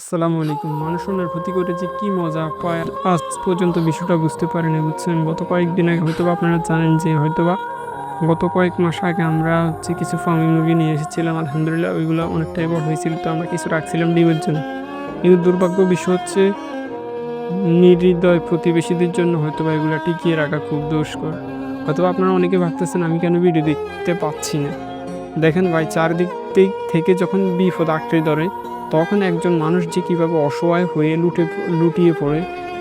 আসসালামু আলাইকুম। মানুষ ওনার ক্ষতি করে যে কী মজা পায়, আজ পর্যন্ত বিষয়টা বুঝতে পারিনি, বুঝছেন? গত কয়েকদিন আগে হয়তো আপনারা জানেন যে হয়তো বা গত কয়েক মাস আগে আমরা হচ্ছে কিছু ফার্মি মুরগি নিয়ে এসেছিলাম, আলহামদুলিল্লাহ ওইগুলো অনেকটাই বড় হয়েছিল, তো আমরা কিছু রাখছিলাম ডিমের জন্য। কিন্তু দুর্ভাগ্য বিষয় হচ্ছে নির্হৃদয় প্রতিবেশীদের জন্য হয়তো বা এগুলো টিকিয়ে রাখা খুব দুষ্কর। হয়তো আপনারা অনেকে ভাবতেছেন, আমি কেন ভিডিও দেখতে পাচ্ছি না? দেখেন ভাই, চারদিক থেকে যখন বিপদ আঁকড়ে ধরে তখন একজন মানুষ যে কীভাবে অসহায় হয়ে লুটে লুটিয়ে পড়ে,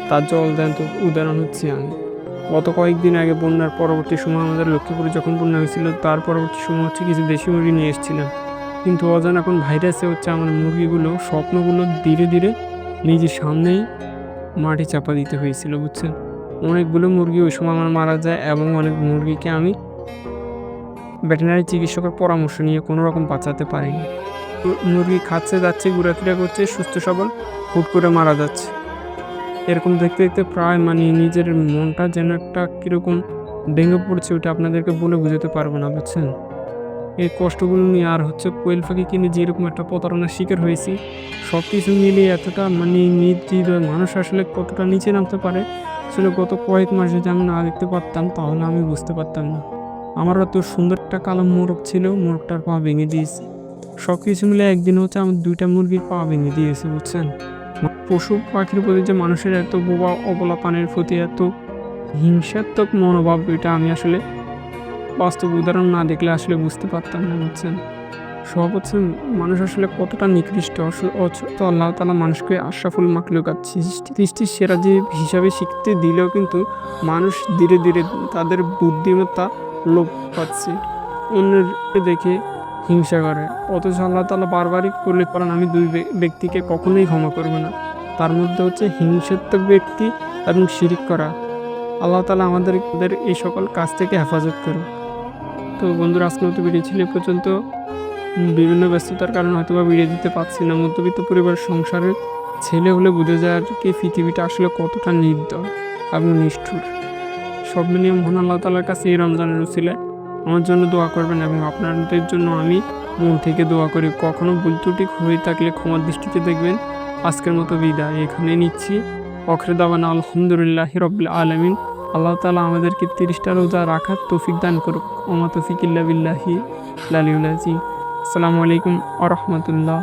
তার জল দেন তো উদাহরণ হচ্ছে আমি। গত কয়েকদিন আগে বন্যার পরবর্তী সময় আমাদের লক্ষ্মীপুরে যখন বন্যা হয়েছিল, তার পরবর্তী সময় হচ্ছে কিছু দেশি মুরগি নিয়ে এসেছিলাম। কিন্তু অজান এখন ভাইরাসে হচ্ছে আমার মুরগিগুলো স্বপ্নগুলো ধীরে ধীরে নিজের সামনেই মাটি চাপা দিতে হয়েছিল, বুঝছেন? অনেকগুলো মুরগি ওই সময় আমার মারা যায় এবং অনেক মুরগিকে আমি ভেটেনারি চিকিৎসকের পরামর্শ নিয়ে কোনো রকম বাঁচাতে পারিনি। মুরগি খাচ্ছে, যাচ্ছে, ঘোরাফেরা করছে, সুস্থ, সবল, হুট করে মারা যাচ্ছে। এরকম দেখতে দেখতে প্রায় মানে নিজের মনটা যেন একটা কীরকম ভেঙে পড়ছে ওটা আপনাদেরকে বলে বোঝাতে পারব না, বুঝছেন? এই কষ্টগুলো নিয়ে আর হচ্ছে কোয়েল পাখি কিনে যেরকম একটা প্রতারণার শিকার হয়েছি সব কিছু মিলিয়ে এতটা মানে নির্দয় মানুষ আসলে কতটা নিচে নামতে পারে, আসলে গত কয়েক মাস যদি আমি না দেখতে পারতাম, তাহলে আমি বুঝতে পারতাম না। আমার এত সুন্দর একটা কালো মোরগ ছিল, মোরগটার পা ভেঙে দিয়েছে। সব কিছু মিলে একদিন হচ্ছে আমার দুইটা মুরগির পা ভেঙে দিয়েছে, বুঝছেন? পশু পাখির প্রতি যে মানুষের এত বোবা অবলা পানের প্রতি এত হিংসাত্মক মনোভাব, এটা আমি আসলে বাস্তব উদাহরণ না দেখলে আসলে বুঝতে পারতাম না, বুঝছেন? সব হচ্ছে মানুষ আসলে কতটা নিকৃষ্ট অথচ আল্লাহ তালা মানুষকে আশরাফুল মাকলুকাত সৃষ্টি সেরা যে হিসাবে শিখতে দিলেও কিন্তু মানুষ ধীরে ধীরে তাদের বুদ্ধিমত্তা লোপ পাচ্ছে। অন্যের দেখে হিংসা করে। অথচ আল্লাহ তালা বারবারই করলে করেন আমি দুই ব্যক্তিকে কখনোই ক্ষমা করব না। তার মধ্যে হচ্ছে হিংসাত্মক ব্যক্তি এবং শিরিক করা। আল্লাহ তালা আমাদের এই সকল কাজ থেকে হেফাজত করুন। তো বন্ধুরা, আজকের মতো ভিডিও ছিল পর্যন্ত। বিভিন্ন ব্যস্ততার কারণে হয়তো বা ভিডিও দিতে পারছি না। মধ্যবিত্ত পরিবার, সংসারের ছেলে হলে বুঝে যায় আর কি পৃথিবীটা আসলে কতটা নির্দয় এবং নিষ্ঠুর। সব মিলিয়ে মহান আল্লাহ তালার কাছে এই রমজানের উচিলে আমার জন্য দোয়া করবেন এবং আপনাদের জন্য আমি মন থেকে দোয়া করি। কখনো ভুল ত্রুটি হয়ে থাকলে ক্ষমার দৃষ্টিতে দেখবেন। আজকের মতো বিদায় এখানে নিচ্ছি। অখরে দাবান আলহামদুলিল্লাহ রবিল আলমিন। আল্লাহ তালা আমাদেরকে তিরিশটা রোজা রাখার তৌফিক দান করুক। ওমা তৌফিক ইল্লা বিল্লাহি লালিউল্লাহি আসসালামু আলাইকুম আ রহমতুল্লাহ।